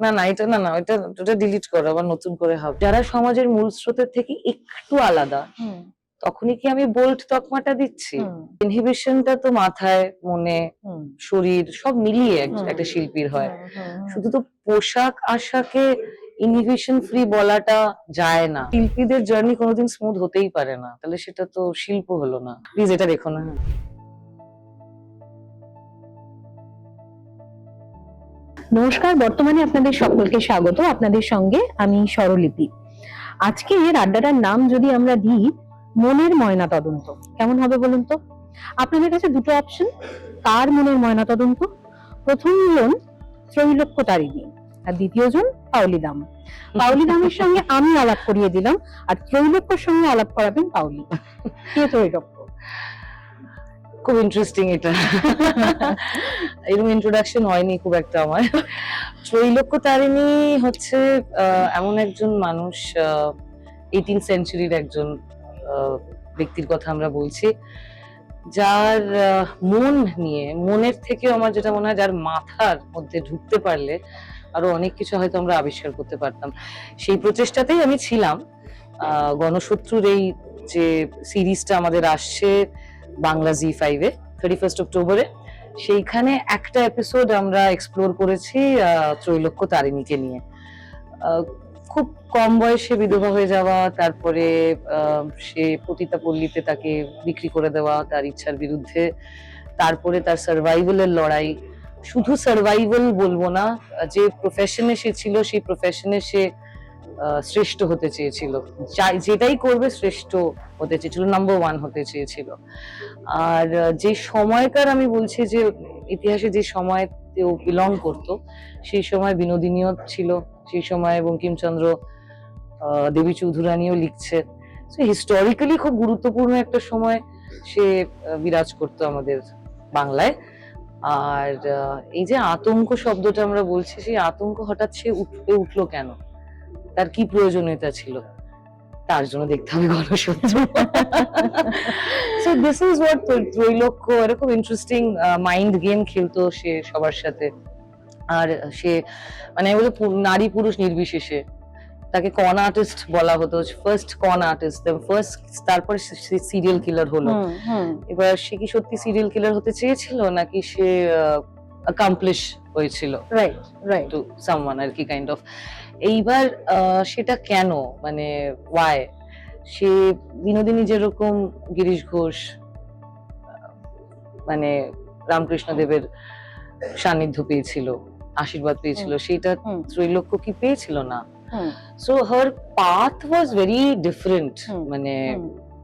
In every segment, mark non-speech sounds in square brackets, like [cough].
না না এটা না না এটা ওটা ডিলিট করো আবার নতুন করে হবে। যারা সমাজের মূল স্রোতের থেকে একটু আলাদা তখনই কি আমি বোল্ট তকমাটা দিচ্ছি? ইনহিবিশনটা তো মাথায় মনে শরীর সব মিলিয়ে এক- একটা শিল্পীর হয়। শুধু তো পোশাক আশাকে ইনহিবিশন ফ্রি বলাটা যায় না। শিল্পীদের জার্নি কোনোদিন স্মুথ হতেই পারে না। তাহলে সেটা তো শিল্প হলো না। প্লিজ এটা দেখো না। নমস্কার বর্তমানে আপনাদের সকলকে স্বাগত। আপনাদের সঙ্গে আমি স্বরলিপি। আজকে এর আড্ডাটার নাম যদি আমরা দিই মনের ময়না তদন্ত। কেমন হবে বলুন তো? আপনাদের কাছে দুটো অপশন কার মনের ময়না তদন্ত? প্রথম জন ত্রৈলক্য তারিণী আর দ্বিতীয় জন পাউলি দাম পাউলি [laughs] দামের সঙ্গে আমি আলাপ করিয়ে দিলাম আর ত্রৈলক্যর সঙ্গে আলাপ করাবেন পাউলি কে ত্রৈলক্য? খুব ইন্টারেস্টিং এটা। এরকম ইন্ট্রোডাকশন হয়নি খুব একটা আমার। ত্রৈলোক্য তারিণী হচ্ছে এমন একজন মানুষ এইটিন সেঞ্চুরির একজন ব্যক্তির কথা আমরা বলছি, যার মন নিয়ে, মনের থেকে আমার যেটা মনে হয়, যার মাথার মধ্যে ঢুকতে পারলে আরও অনেক কিছু হয়তো আমরা আবিষ্কার করতে পারতাম। সেই প্রচেষ্টাতেই আমি ছিলাম। গণশত্রুর এই যে সিরিজটা আমাদের আসছে বাংলা জি ফাইভে থার্টি ফার্স্ট অক্টোবরে সেইখানে একটা এপিসোড আমরা এক্সপ্লোর করেছি আহ, তারিণীকে নিয়ে। খুব কম বয়সে বিধবা হয়ে যাওয়া তারপরে সে পতিতা পল্লীতে তাকে বিক্রি করে দেওয়া তার ইচ্ছার বিরুদ্ধে। তারপরে তার সার্ভাইভালের লড়াই। শুধু সার্ভাইভাল বলব না যে প্রফেশনে সে ছিল সেই প্রফেশনে সে শ্রেষ্ঠ হতে চেয়েছিল। যেটাই করবে শ্রেষ্ঠ হতে চেয়েছিল নাম্বার ওয়ান হতে চেয়েছিল। আর যে সময়কার আমি বলছি যে, ইতিহাসে যে সময় ও বিলং করত, সেই সময় বিনোদিনীও ছিল, সেই সময় বঙ্কিমচন্দ্র দেবী চৌধুরানীও লিখছে। হিস্টোরিক্যালি খুব গুরুত্বপূর্ণ একটা সময় সে বিরাজ করতো আমাদের বাংলায়। আর এই যে আতঙ্ক শব্দটা আমরা বলছি, সেই আতঙ্ক হঠাৎ সে উঠে উঠল কেন? তার কি প্রয়োজনীয়তা ছিল? তার জন্য দেখতে হবে Ganashatru so this is what Trailokya এরকম ইন্টারেস্টিং মাইন্ড গেম খেলতো সে সবার সাথে। আর সে মানে বলি নারী পুরুষ নির্বিশেষে। তাকে কন আর্টিস্ট বলা হতো ফার্স্ট কন আর্টিস্ট ফার্স্ট তারপর সিরিয়াল কিলার হলো। এবার সে কি সত্যি সিরিয়াল কিলার হতে চেয়েছিল? নাকি সে অ্যাকামপ্লিশ হয়েছিল রাইট রাইট টু সামওয়ান আর কি কাইন্ড অফ এইবার সেটা কেন? মানে ওয়াই সে বিনোদিনী যেরকম গিরিশ ঘোষ মানে রামকৃষ্ণ দেবের সান্নিধ্য পেয়েছিল আশীর্বাদ পেয়েছিল সেটা। ত্রৈলোক্য কি পেয়েছিল না? So her path was very different মানে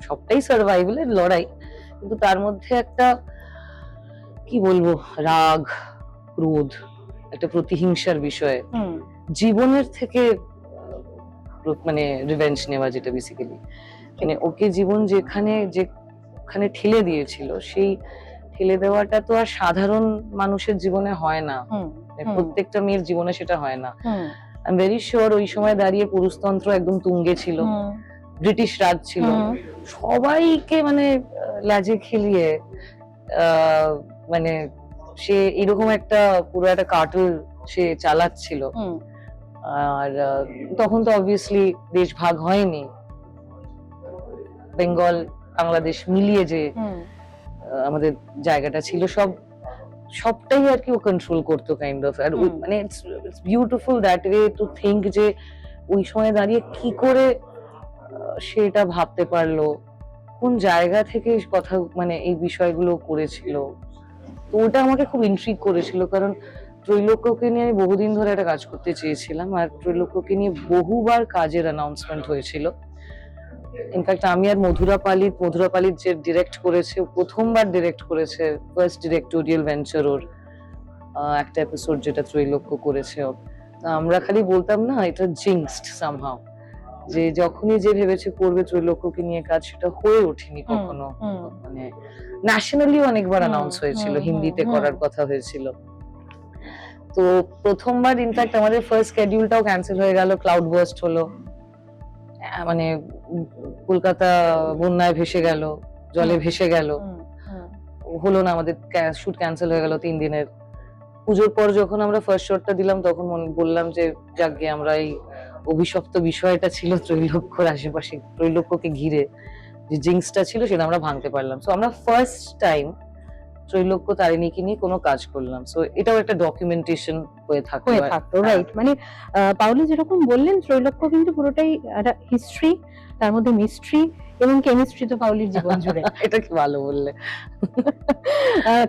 সবটাই সার্ভাইভালের লড়াই কিন্তু তার মধ্যে একটা কি বলব? রাগ ক্রোধ একটা প্রতিহিংসার বিষয়। জীবনের থেকে মানে রিভেঞ্জ নেওয়া যেটা বেসিক্যালি মানে ওকে জীবন যেখানে যেখানে ঠেলে দিয়েছিল সেই ঠেলে দেওয়াটা তো আর সাধারণ মানুষের জীবনে হয় না। মানে প্রত্যেকটা মেয়ের জীবনে সেটা হয় না। আই এম ভেরি শিওর ওই সময় দাঁড়িয়ে পুরুষতন্ত্র একদম তুঙ্গে ছিল। ব্রিটিশ রাজ ছিল। সবাইকে মানে লাজে খেলিয়ে আহ, মানে সে এরকম একটা পুরো একটা কার্টুন সে চালাচ্ছিল। আর তখন তো অবভিয়াসলি দেশ ভাগ হয়নি। বেঙ্গল বাংলাদেশ মিলিয়ে যে আমাদের জায়গাটা ছিল সব সবটাই আর কি ও কন্ট্রোল করতো কাইন্ড অফ আর মানে it's beautiful that way to think যে ওই সময় দাঁড়িয়ে কি করে সেটা ভাবতে পারল। কোন জায়গা থেকে কথা মানে এই বিষয়গুলো করেছিল। তো ওটা আমাকে খুব ইন্ট্রিগ করেছিল, কারণ ত্রৈলোক্যকে নিয়ে আমি বহুদিন ধরে একটা কাজ করতে চেয়েছিলাম, আর ত্রৈলোক্যকে নিয়ে বহুবার কাজের অ্যানাউন্সমেন্ট হয়েছিল। ইনফ্যাক্ট আমি আর মধুরা পালিত মধুরা পালিত যে ডিরেক্ট করেছে প্রথমবার ডিরেক্ট করেছে ফার্স্ট ডিরেক্টোরিয়াল ভেঞ্চার ওর একটা এপিসোড যেটা ত্রৈলোক্য করেছে আমরা খালি বলতাম না, এটা জিংসড সামহাও যে যখনই যে ভেবেছে করবে ত্রৈলোক্যকে নিয়ে কাজ সেটা হয়ে ওঠেনি কখনো। মানে ন্যাশনালি অনেকবার অ্যানাউন্স হয়েছিল হিন্দিতে করার কথা হয়েছিল। তো প্রথমবার ইনফ্যাক্ট আমাদের ফার্স্ট স্কেডিউলটাও ক্যান্সেল হয়ে গেল ক্লাউড বার্স্ট হলো। মানে কলকাতা বন্যায় ভেসে গেল জলে ভেসে গেল। হলো না আমাদের শুট ক্যান্সেল হয়ে গেল তিন দিনের। পুজোর পর যখন আমরা ফার্স্ট শটটা দিলাম তখন বললাম যে যাকে আমরা এই অভিশপ্ত বিষয়টা ছিল ত্রৈলোক্যর আশেপাশে ত্রৈলোক্যকে ঘিরে যে জিংসটা ছিল সেটা আমরা ভাঙতে পারলাম। সো আমরা ফার্স্ট টাইম ত্রৈলোক্য তারিণীকে নিয়ে কোনো কাজ করলাম। সো এটাও একটা ডকুমেন্টেশন হয়ে হয়ে থাকতো রাইট মানে পাওলি যেরকম বললেন ত্রৈলোক্য কিন্তু পুরোটাই একটা হিস্ট্রি তার মধ্যে মিস্ট্রি এবং কেমিস্ট্রি তো পাউলির জীবন জুড়ে। [laughs] এটা কি ভালো বললে?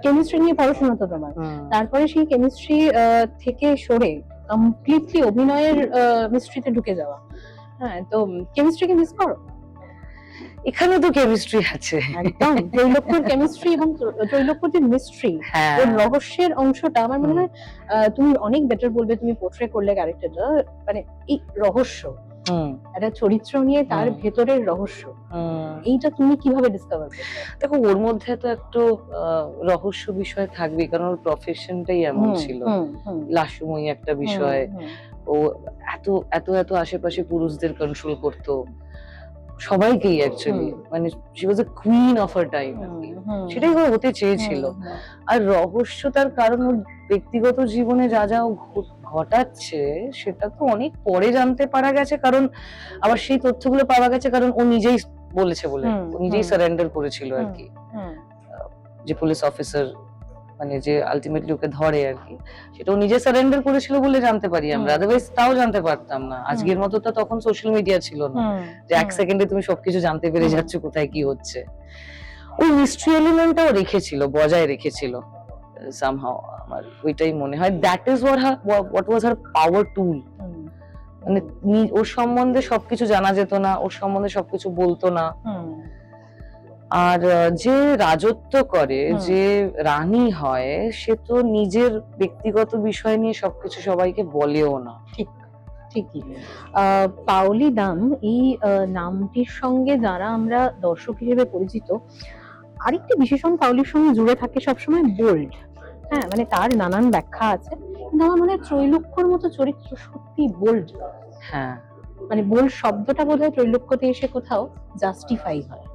কেমিস্ট্রি নিয়ে পড়াশোনা তো তোমার। তারপরে সেই কেমিস্ট্রি থেকে সরে কমপ্লিটলি অভিনয়ের মিস্ট্রিতে ঢুকে যাওয়া। হ্যাঁ তো কেমিস্ট্রি কেমিস্ট্রিকে মিস করো? এখানে তো কেমিস্ট্রি আছে। একদম। ত্রৈলোক্যর কেমিস্ট্রি এবং ত্রৈলোক্যর যে মিস্ট্রি হ্যাঁ। ওর রহস্যের অংশটা আমার মনে হয় আহ, তুমি অনেক বেটার বলবে তুমি পোর্ট্রে করলে ক্যারেক্টারটা মানে এই রহস্য। একটা চরিত্র নিয়ে তার। ভেতরের রহস্য। এইটা তুমি কীভাবে ডিসকভার দেখো ওর মধ্যে তো একটু রহস্য বিষয় থাকবে কারণ ওর প্রফেশনটাই এমন ছিল। লাশময়ী একটা বিষয়। ও এত এত এত আশেপাশে পুরুষদের কন্ট্রোল করতো। সবাইকেই অ্যাকচুয়ালি মানে she was a queen of her time সেটাই ও হতে চেয়েছিল। আর রহস্য তার কারণ ওর ব্যক্তিগত জীবনে যা যা ঘটাচ্ছে সেটা তো অনেক পরে জানতে পারা গেছে কারণ আবার সেই তথ্যগুলো পাওয়া গেছে কারণ ও নিজেই বলেছে বলে নিজেই। সারেন্ডার করেছিল আর কি। যে পুলিশ অফিসার মানে যে আলটিমেটলি ওকে ধরে আর কি সেটা ও নিজে সারেন্ডার করেছিল বলে জানতে পারি আমরা আদারওয়াইজ তাও জানতে পারতাম না। আজকের মতো তো তখন সোশ্যাল মিডিয়া ছিল না। যে এক সেকেন্ডে তুমি সবকিছু জানতে পেরে যাচ্ছ কোথায় কি হচ্ছে। ওই মিস্ট্রি এলিমেন্টটাও রেখেছিল বজায় রেখেছিল সামহাও আমার ওইটাই মনে হয়। That is what what was her power tool মানে ওর সম্বন্ধে সবকিছু জানা যেত না ওর সম্বন্ধে সবকিছু বলতো না। আর যে রাজত্ব করে যে রানী হয় সে তো নিজের ব্যক্তিগত বিষয় নিয়ে সবকিছু সবাইকে বলেও না। ঠিক ঠিকই। পাওলি দাম এই নামটির সঙ্গে যারা আমরা দর্শক হিসেবে পরিচিত আরেকটি বিশেষণ পাওলির সঙ্গে জুড়ে থাকে সবসময় বোল্ড। হ্যাঁ মানে তার নানান ব্যাখ্যা আছে। কিন্তু আমার মনে হয় ত্রৈলোক্যর মতো চরিত্র সত্যি বোল্ড। হ্যাঁ। মানে বোল্ড শব্দটা বোধ হয় ত্রৈলোক্যতে এসে কোথাও জাস্টিফাই হয়।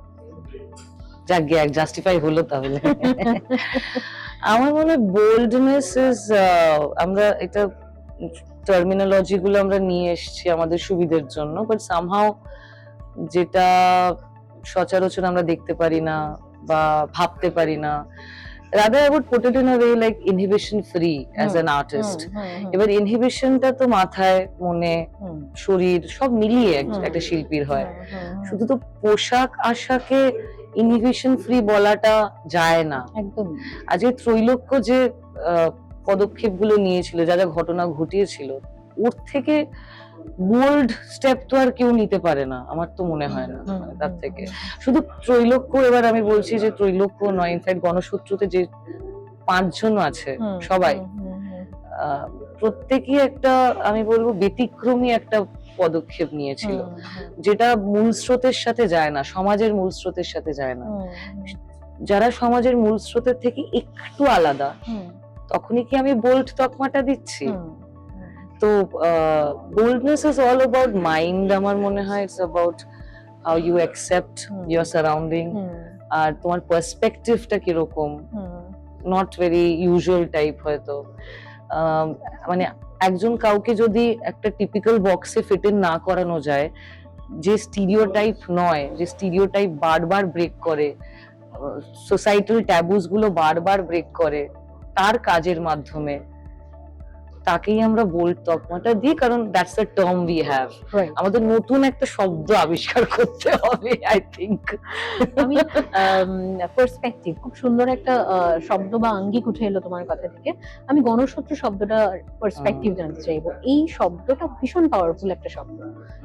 যাক গে জাস্টিফাই হলো তাহলে। আমার মনে হয় বোল্ডনেস ইজ আমরা এটা টার্মিনোলজি গুলো আমরা নিয়ে এসেছি আমাদের সুবিধের জন্য বাট সামহাও যেটা সচরাচর আমরা দেখতে পারি না বা ভাবতে পারি না। Rather I would put it in a way like inhibition free as an artist এবার ইনহিবিশনটা তো মাথায় মনে শরীর সব মিলিয়ে এক- একটা শিল্পীর হয়। শুধু তো পোশাক আশাকে ইনহিবিশন ফ্রি বলাটা যায় না। একদম। আজকে ত্রৈলোক্য যে পদক্ষেপগুলো নিয়েছিল যা যা ঘটনা ঘটিয়েছিল ওর থেকে বোল্ড স্টেপ তো আর কেউ নিতে পারে না আমার তো মনে হয় না তার থেকে। শুধু ত্রৈলোক্য এবার আমি বলছি যে ত্রৈলোক্য নয় ইনফ্যাক্ট গণসূত্রতে যে পাঁচজন আছে সবাই প্রত্যেকই একটা আমি বলব ব্যতিক্রমী একটা পদক্ষেপ নিয়েছিল। যেটা মূল স্রোতের সাথে যায় না সমাজের মূল স্রোতের সাথে যায় না। যারা সমাজের মূল স্রোতের থেকে একটু আলাদা তখনই কি আমি বোল্ড তকমাটা দিচ্ছি? তো boldness is all about mind আমার মনে হয় it's about how you accept. Your surrounding আর তোমার পার্সপেক্টিভটা কীরকম? নট ভেরি ইউজুয়াল টাইপ হয়তো। মানে একজন কাউকে যদি একটা টিপিক্যাল বক্সে ফিট ইন না করানো যায়, যে স্টিরিওটাইপ নয়, যে স্টিরিওটাইপ বারবার ব্রেক করে সোসাইটাল ট্যাবুসগুলো বারবার ব্রেক করে, তার কাজের মাধ্যমে তাকেই আমরা বোল্ড তকমাটা দিই কারণ that's the term we have. আমাদের নতুন একটা শব্দ আবিষ্কার করতে হবে আই থিঙ্ক আমি পার্সপেক্টিভ খুব সুন্দর একটা শব্দ বা আঙ্গিক উঠে এলো তোমার কথা থেকে। আমি গণশত্রু শব্দটা পার্সপেক্টিভ জানতে চাইব। এই শব্দটা ভীষণ পাওয়ারফুল একটা শব্দ।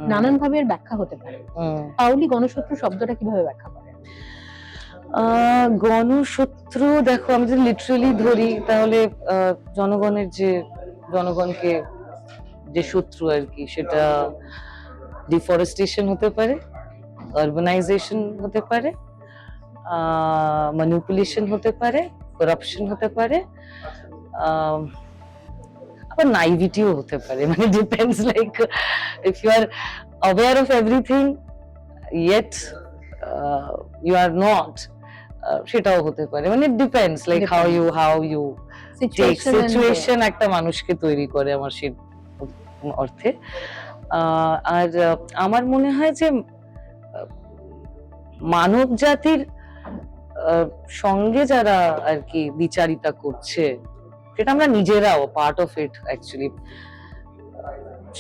নানান ভাবে এর ব্যাখ্যা হতে পারে। পাউলি গণশত্রু শব্দটা কীভাবে ব্যাখ্যা করে? আহ, গণশত্রু দেখো আমি যদি লিটারেলি ধরি তাহলে জনগণের যে জনগণকে যে শত্রু আর কি সেটা ডিফরেস্টেশন হতে পারে আরবানাইজেশন হতে পারে ম্যানিপুলেশন হতে পারে করাপশন হতে পারে আবার নাইভিটিও হতে পারে। মানে depends like if you are aware of everything yet you are not সেটাও হতে পারে। মানে depends like how you how you situation একটা মানুষকে তৈরি করে আমার সেই অর্থে। আর আমার মনে হয় যে মানব জাতির সঙ্গে যারা আর কি বিচারিতা করছে সেটা আমরা নিজেরাও পার্ট অফ ইট অ্যাকচুয়ালি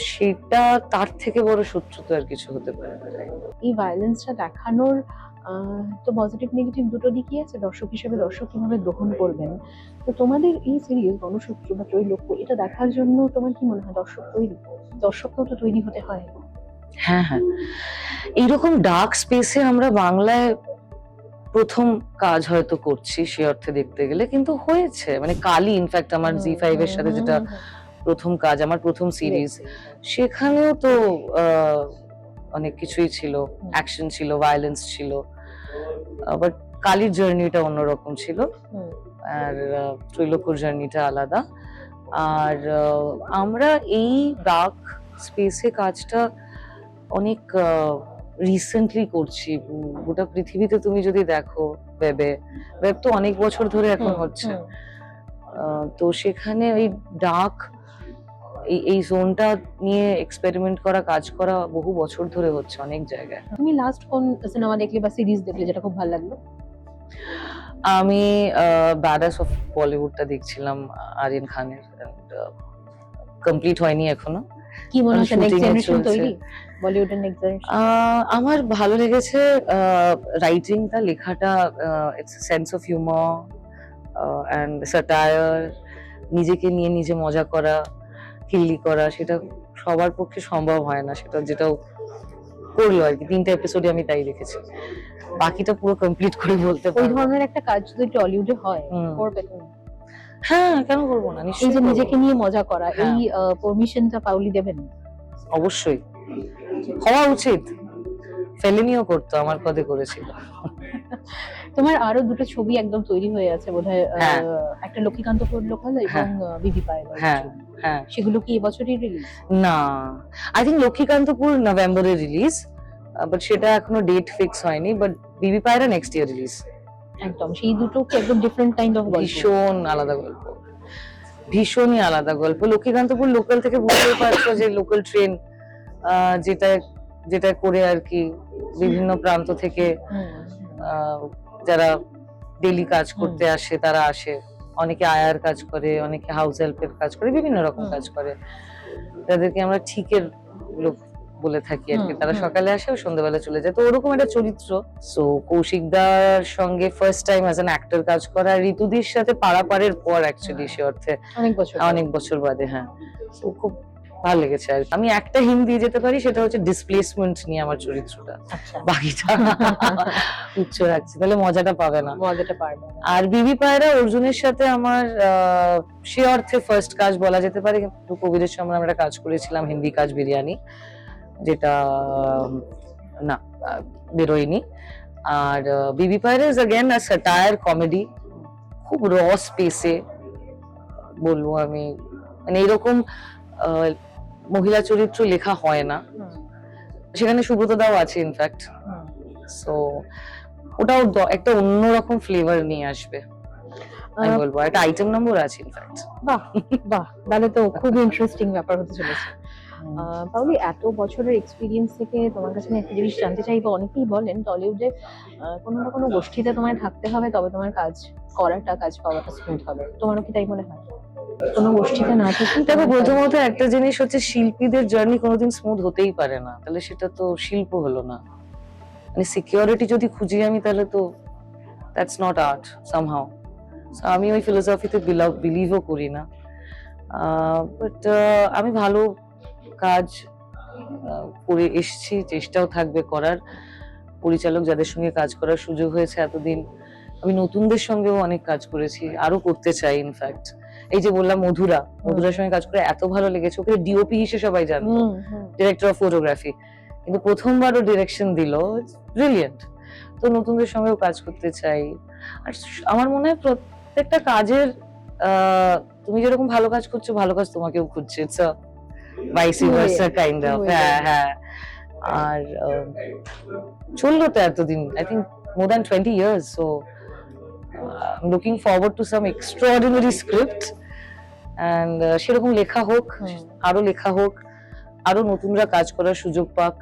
সেটা তার থেকে বড় শত্রু তো আর কিছু হতে পারে না। এই ভায়োলেন্সটা দেখানোর তো পজিটিভ নেগেটিভ দুটো দিকই আছে। দর্শক হিসেবে দর্শক কীভাবে গ্রহণ করবেন? তো তোমাদের এই সিরিজ গণশত্রু বা ত্রৈলোক্য এটা দেখার জন্য তোমার কি মনে হয় দর্শক তৈরি? দর্শককেও তো তৈরি হতে হয়। হ্যাঁ হ্যাঁ। এইরকম ডার্ক স্পেসে আমরা বাংলায় প্রথম কাজ হয়তো করছি সে অর্থে দেখতে গেলে কিন্তু হয়েছে। মানে কালি ইনফ্যাক্ট আমার জি ফাইভ এর সাথে যেটা প্রথম কাজ আমার প্রথম সিরিজ সেখানেও তো আহ, অনেক কিছুই ছিল অ্যাকশন ছিল ভায়োলেন্স ছিল বাট কালির জার্নিটা অন্যরকম ছিল। আর ত্রৈলোক্যর জার্নিটা আলাদা। আর আমরা এই ডার্ক স্পেসে কাজটা অনেক রিসেন্টলি করছি। গোটা পৃথিবীতে তুমি যদি দেখো ওয়েবে ওয়েব তো অনেক বছর ধরে এখন হচ্ছে। তো সেখানে ওই ডার্ক এই এই জোনটা নিয়ে এক্সপেরিমেন্ট করা কাজ করা বহু বছর ধরে হচ্ছে অনেক জায়গায়। তুমি লাস্ট কোন সিনেমা দেখলে বা সিরিজ দেখলে যেটা খুব ভালো লাগল? আমি ব্যাডাস অফ বলিউডটা দেখছিলাম আরিয়ান খানের কমপ্লিট হয়নি এখনও। কি মনে হচ্ছে নেক্সট জেনারেশন। তৈরি? বলিউডের নেক্সট জেনারেশন আমার ভালো লেগেছে রাইটিংটা লেখাটা it's sense of humour and satire নিজেকে নিয়ে নিজে মজা করা। কিল্লি করা সেটা সবার পক্ষে সম্ভব হয় না সেটা যেটাও করল আর কি তিনটা এপিসোডে আমি তাই লিখেছি বাকিটা পুরো কমপ্লিট করে বলতে ওই ধরনের একটা কাজ যদি টলিউডে হয় করবে তুমি? হ্যাঁ কেন করব না? এই যে নিজেকে নিয়ে মজা করা হ্যাঁ। এই পারমিশনটা পাউলি দেবেন অবশ্যই। হওয়া উচিত। ফেলেনিও করতো আমার পদে করেছিল। তোমার আরও দুটো ছবি একদম তৈরি হয়ে আছে বোধহয় হ্যাঁ। একটা লক্ষ্মীকান্তপুর লোকাল এবং হ্যাঁ। বিবি পায়ের হ্যাঁ। হ্যাঁ। সেগুলো কি এবছরই রিলিজ না আই থিঙ্ক লক্ষ্মীকান্তপুর নভেম্বরে রিলিজ বাট সেটা এখনও ডেট ফিক্স হয়নি বাট বিবি পায়রা নেক্সট ইয়ার রিলিজ একদম সেই দুটো একদম ডিফারেন্ট কাইন্ড অফ গল্প? ভীষণ আলাদা গল্প। ভীষণই আলাদা গল্প। লক্ষ্মীকান্তপুর লোকাল থেকে বুঝতেই পারছ যে লোকাল ট্রেন যেটা যেটা করে আর কি বিভিন্ন প্রান্ত থেকে যারা ডেলি কাজ করতে আসে তারা আসে। অনেকে আয়ার কাজ করে অনেকে হাউস হেল্পের কাজ করে বিভিন্ন রকম কাজ করে। তাদেরকে আমরা ঠিকের লোক বলে থাকি আর কি। তারা সকালে আসে সন্ধ্যাবেলা চলে যায়। তো ওরকম একটা চরিত্র। সো কৌশিকদার সঙ্গে first time as an actor কাজ করা আর ঋতুদির সাথে পারাপারের পর অ্যাকচুয়ালি সে অর্থে অনেক বছর অনেক বছর বাদে হ্যাঁ। তো খুব ভালো লেগেছে আর আমি একটা হিন্ট দিয়ে যেতে পারি সেটা হচ্ছে ডিসপ্লেসমেন্ট নিয়ে আমার চরিত্রটা। আচ্ছা। বাকিটা [laughs] উচ্চ রাখছি তাহলে মজাটা পাবে না। মজাটা পারবে না। আর বিবি পায়রা অর্জুনের সাথে আমার সে অর্থে ফার্স্ট কাজ বলা যেতে পারে কিন্তু কবিরের সঙ্গে আমরা কাজ করেছিলাম হিন্দি কাজ বিরিয়ানি যেটা না বেরোয়নি। আর Bibi Payra is again a satire comedy খুব র স্পেসে বলব আমি মানে এরকম মহিলা চরিত্র লেখা হয় না। সেখানে সুব্রত দাও আছে ইনফ্যাক্ট। সো ওটাও একটা অন্যরকম ফ্লেভার নিয়ে আসবে। আমি বলব একটা আইটেম নম্বর আছে ইনফ্যাক্ট বাহ বাহ তাহলে তো খুব ইন্টারেস্টিং ব্যাপার হতে চলেছে। পাউলি এত বছরের এক্সপিরিয়েন্স থেকে তোমার কাছে আমি একটা জিনিস জানতে চাই বা অনেকেই বলেন টলিউডে কোনো না কোনো গোষ্ঠীতে তোমায় থাকতে হবে তবে তোমার কাজ করাটা কাজ পাওয়াটা স্মুথ হবে। তোমারও কি তাই মনে হয়? কোনো গোষ্ঠীতে না থেকে। দেখো প্রথমত একটা জিনিস হচ্ছে শিল্পীদের জার্নি কোনোদিন স্মুথ হতেই পারে না। তাহলে সেটা তো শিল্প হলো না। মানে সিকিউরিটি যদি খুঁজি আমি, তাহলে তো দ্যাটস নট আর্ট সামহাও আমি ওই ফিলোসফিতে বিলিভও করি না। বাট আমি ভালো কাজ করে এসছি, চেষ্টাও থাকবে করার। পরিচালক যাদের সঙ্গে কাজ করার সুযোগ হয়েছে এতদিন, আমি নতুনদের সঙ্গেও অনেক কাজ করেছি আরও করতে চাই ইনফ্যাক্ট এই যে বললাম মধুরা মধুরার সঙ্গে কাজ করে এত ভালো লেগেছে ওকে ডিওপি হিসেবে সবাই জানতো। ডিরেক্টর অফ ফটোগ্রাফি কিন্তু প্রথমবারও ডিরেকশন দিল ব্রিলিয়েন্ট তো নতুনদের সঙ্গেও কাজ করতে চাই। আর আমার মনে হয় প্রত্যেকটা কাজের তুমি যেরকম ভালো কাজ করছ ভালো কাজ তোমাকেও খুঁজছে। It's vice versa kind of হ্যাঁ হ্যাঁ। আর চলল তো এতদিন I think more than twenty years so looking forward to some extraordinary script and সেরকম লেখা হোক আরও লেখা হোক আরও নতুনরা কাজ করার সুযোগ পাক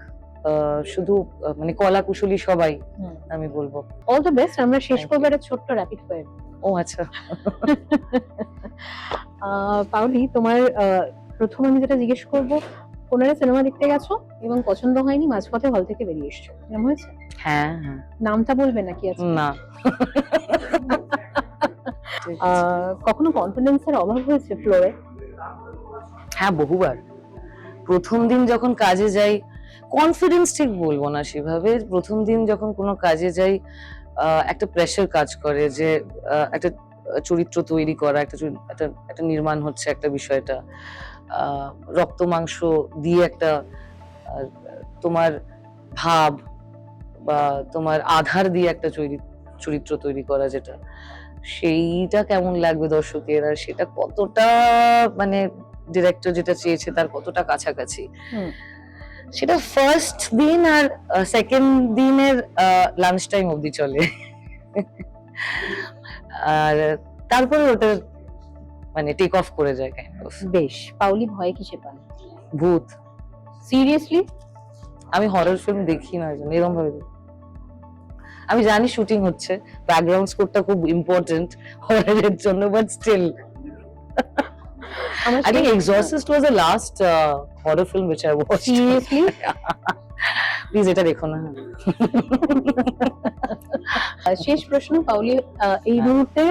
শুধু মানে কলা কুশলী সবাই আমি বলব। অল দ্য বেস্ট আমরা শেষ. করব একটা ছোট্ট র্যাপিড ফায়ার ও আচ্ছা। [laughs] পাউলি তোমার প্রথম আমি যেটা জিজ্ঞেস করব কোনারে সিনেমা দেখতে গেছো এবং পছন্দ হয়নি মাঝপথে হল থেকে বেরিয়ে এসছো এরকম হয়েছে? হ্যাঁ হ্যাঁ। নামটা বলবে নাকি আজকে? না। [laughs] কখনো কনফিডেন্সের অভাব হয়েছে ফ্লোরে হ্যাঁ বহুবার। প্রথম দিন যখন কাজে যাই কনফিডেন্স ঠিক বলব না সেভাবে। প্রথম দিন যখন কোনো কাজে যাই একটা প্রেশার কাজ করে যে একটা চরিত্র তৈরি করা, একটা একটা নির্মাণ হচ্ছে একটা বিষয়টা। রক্ত মাংস দিয়ে একটা তোমার ভাব বা তোমার আধার দিয়ে একটা চরি- চরিত্র তৈরি করা যেটা সেইটা কেমন লাগবে দর্শকের? আর সেটা কতটা মানে ডিরেক্টর যেটা চেয়েছে তার কতটা কাছাকাছি? সেটা ফার্স্ট দিন আর সেকেন্ড দিনের লাঞ্চ টাইম অবধি চলে। আর তারপরে ওটা মানে টেক অফ করে যায় কাইন্ড অফ বেশ পাউলি ভয় কিসে পান ভূত। সিরিয়াসলি আমি হরর ফিল্ম দেখি না এরকম ভাবে দেখি। আমি জানি শুটিং হচ্ছে ব্যাকগ্রাউন্ড স্কোরটা খুব ইম্পর্টেন্ট হররের জন্য but still I think Exorcist was the last uh, horror film which I watched. Seriously [laughs] Please এটা দেখো না। [laughs] শেষ প্রশ্ন পাউলি এই। মুহূর্তে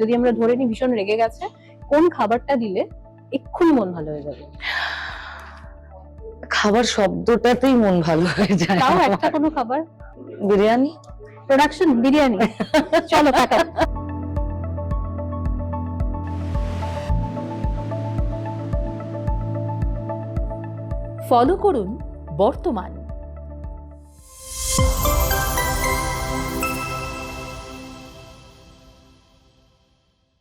যদি আমরা ধরে নিই ভীষণ রেগে গেছে কোন খাবারটা দিলে এক্ষুনি মন ভালো হয়ে যাবে? খাবার শব্দটাতেই মন ভালো হয়ে যায়। তাও একটা কোনো খাবার? বিরিয়ানি? প্রোডাকশন বিরিয়ানি চলো টাকা ফলো করুন বর্তমান